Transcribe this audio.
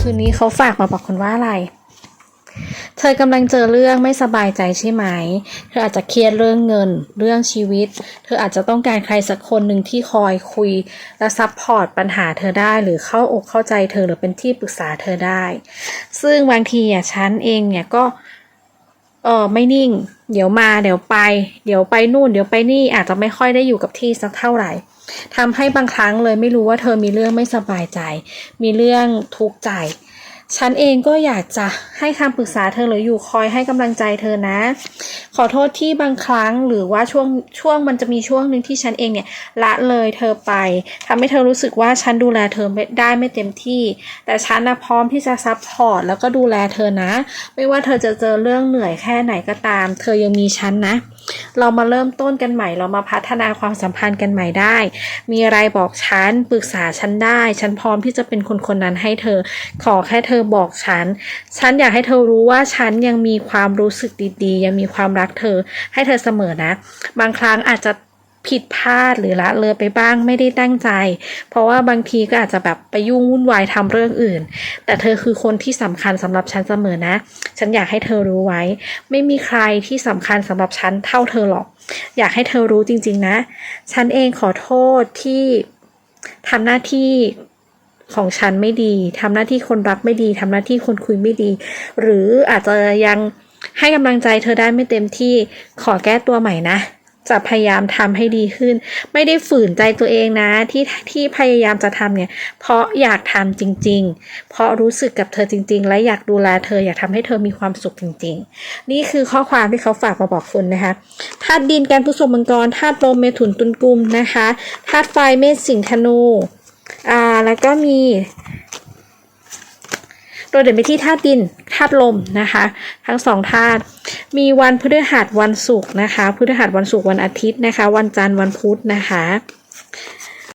คืนนี้เขาฝากมาบอกคุณว่าอะไร เธอกำลังเจอเรื่องไม่สบายใจใช่ไหม เธออาจจะเครียดเรื่องเงิน เรื่องชีวิต เธออาจจะต้องการใครสักคนหนึ่งที่คอยคุย และซัพพอร์ตปัญหาเธอได้หรือเข้าอกเข้าใจเธอหรือเป็นที่ปรึกษาเธอได้ ซึ่งบางทีอะฉันเองเนี่ยก็เเออไม่นิ่ง เดี๋ยวมาเดี๋ยวไป เดี๋ยวไปนู่น เดี๋ยวไปนี่อาจจะไม่ค่อยได้อยู่กับที่สักเท่าไหร่ทำให้บางครั้งเลยไม่รู้ว่าเธอมีเรื่องไม่สบายใจ มีเรื่องทุกข์ใจ ฉันเองก็อยากจะให้คำปรึกษาเธอหรืออยู่คอยให้กำลังใจเธอนะ ขอโทษที่บางครั้งหรือว่าช่วงช่วงมันจะมีช่วงหนึ่งที่ฉันเองเนี่ยละเลยเธอไปทำให้เธอรู้สึกว่าฉันดูแลเธอไม่ได้ไม่เต็มที่ แต่ฉันนะพร้อมที่จะซัพพอร์ตแล้วก็ดูแลเธอนะ ไม่ว่าเธอจะเจอเรื่องเหนื่อยแค่ไหนก็ตาม เธอยังมีฉันนะ เรามาเริ่มต้นกันใหม่ เรามาพัฒนาความสัมพันธ์กันใหม่ได้ มีอะไรบอกฉันปรึกษาฉันได้ ฉันพร้อมที่จะเป็นคนคนนั้นให้เธอ ขอแค่เธอบอกฉัน ฉันอยากให้เธอรู้ว่าฉันยังมีความรู้สึกดีๆ ยังมีความรักเธอให้เธอเสมอนะ บางครั้งอาจจะ ผิดพลาดหรือละเลยไปบ้างไม่ได้ตั้งใจ เพราะว่าบางทีก็อาจจะแบบไปยุ่งวุ่นวายทำเรื่องอื่น แต่เธอคือคนที่สำคัญสำหรับฉันเสมอนะ ฉันอยากให้เธอรู้ไว้ ไม่มีใครที่สำคัญสำหรับฉันเท่าเธอหรอก อยากให้เธอรู้จริง ๆ นะ ฉันเองขอโทษที่ทำหน้าที่ของฉันไม่ดีทำหน้าที่คนรักไม่ดีทำหน้าที่คนคุยไม่ดี หรืออาจจะยังให้กำลังใจเธอได้ไม่เต็มที่ขอแก้ตัวใหม่นะ จะพยายามทำให้ดีขึ้น ไม่ได้ฝืนใจตัวเองนะที่ที่พยายามจะทำเนี่ย เพราะอยากทำจริง ๆ เพราะรู้สึกกับเธอจริง ๆ และอยากดูแลเธออยากทำให้เธอมีความสุขจริง ๆ นี่คือข้อความที่เขาฝากมาบอกคุณนะคะธาตุดินการผสมมังกรธาตุลมเมถุนตุลกุมนะคะธาตุไฟเมษสิงธนูอ่าแล้วก็มี โดยเด่นไปที่ธาตุดินธาตุลมนะคะ ทั้งสองธาตุมีวันพฤหัสวันศุกร์นะคะพฤหัสวันศุกร์วันอาทิตย์นะคะ วันจันทร์วันพุธนะคะ